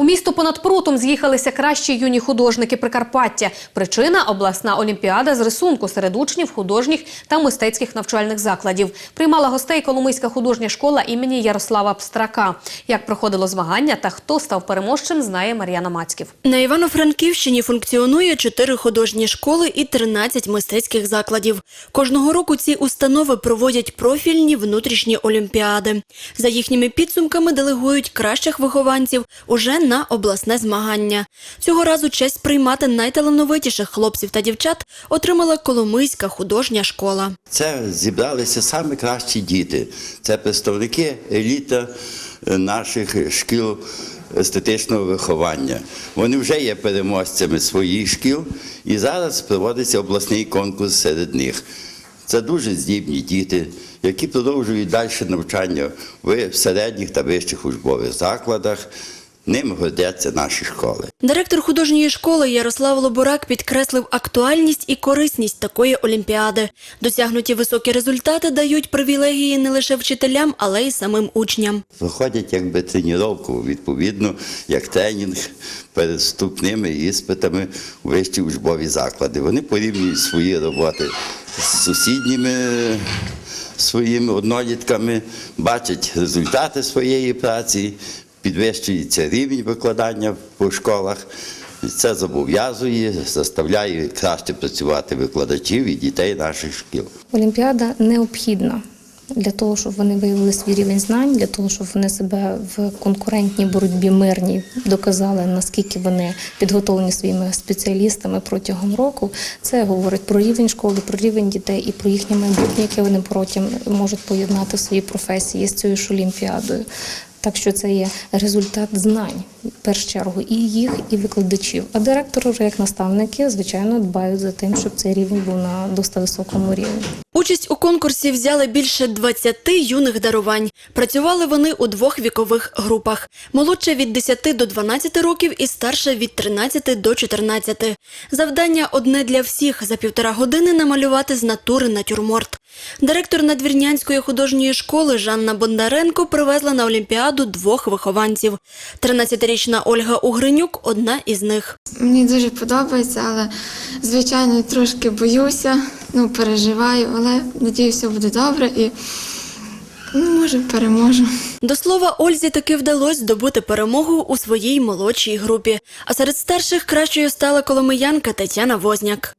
У місто понад прутом з'їхалися кращі юні художники Прикарпаття. Причина обласна олімпіада з рисунку серед учнів художніх та мистецьких навчальних закладів. Приймала гостей Коломийська художня школа імені Ярослава Пстрака. Як проходило змагання та хто став переможцем, знає Мар'яна Мацьків. На Івано-Франківщині функціонує 4 художні школи і 13 мистецьких закладів. Кожного року ці установи проводять профільні внутрішні олімпіади. За їхніми підсумками делегують кращих вихованців уже на обласне змагання. Цього разу честь приймати найталановитіших хлопців та дівчат отримала Коломийська художня школа. Це зібралися саме кращі діти. Це представники еліта е, наших шкіл естетичного виховання. Вони вже є переможцями своїх шкіл, і зараз проводиться обласний конкурс серед них. Це дуже здібні діти, які продовжують далі навчання в середніх та вищих учбових закладах. Ними гордяться наші школи. Директор художньої школи Ярослав Лобурак підкреслив актуальність і корисність такої олімпіади. Досягнуті високі результати дають привілегії не лише вчителям, але й самим учням. проходять якби тренування, відповідно, як тренінг перед вступними іспитами у вищі учбові заклади. Вони порівнюють свої роботи з сусідніми своїми однолітками, бачать результати своєї праці, підвищується рівень викладання по школах. Це зобов'язує, заставляє краще працювати викладачів і дітей наших шкіл. Олімпіада необхідна для того, щоб вони виявили свій рівень знань, для того, щоб вони себе в конкурентній боротьбі мирній доказали, наскільки вони підготовлені своїми спеціалістами протягом року. Це говорить про рівень школи, про рівень дітей і про їхнє майбутнє, яке вони потім можуть поєднати в своїй професії з цією ж олімпіадою. Так що це є результат знань в першу чергу і їх, і викладачів. А директори, як наставники, звичайно, дбають за тим, щоб цей рівень був на досить високому рівні. Участь у конкурсі взяли більше 20 юних дарувань. Працювали вони у двох вікових групах: молодше від 10 до 12 років і старше від 13 до 14. Завдання одне для всіх за півтора години намалювати з натури натюрморт. Директор надвірнянської художньої школи Жанна Бондаренко привезла на олімпіаду двох вихованців. 13-річна Ольга Угринюк одна із них. Мені дуже подобається, але звичайно трошки боюся, ну переживаю, але надію, все буде добре і ну, може переможу. До слова, Ользі таки вдалося здобути перемогу у своїй молодшій групі. А серед старших кращою стала коломиянка Тетяна Возняк.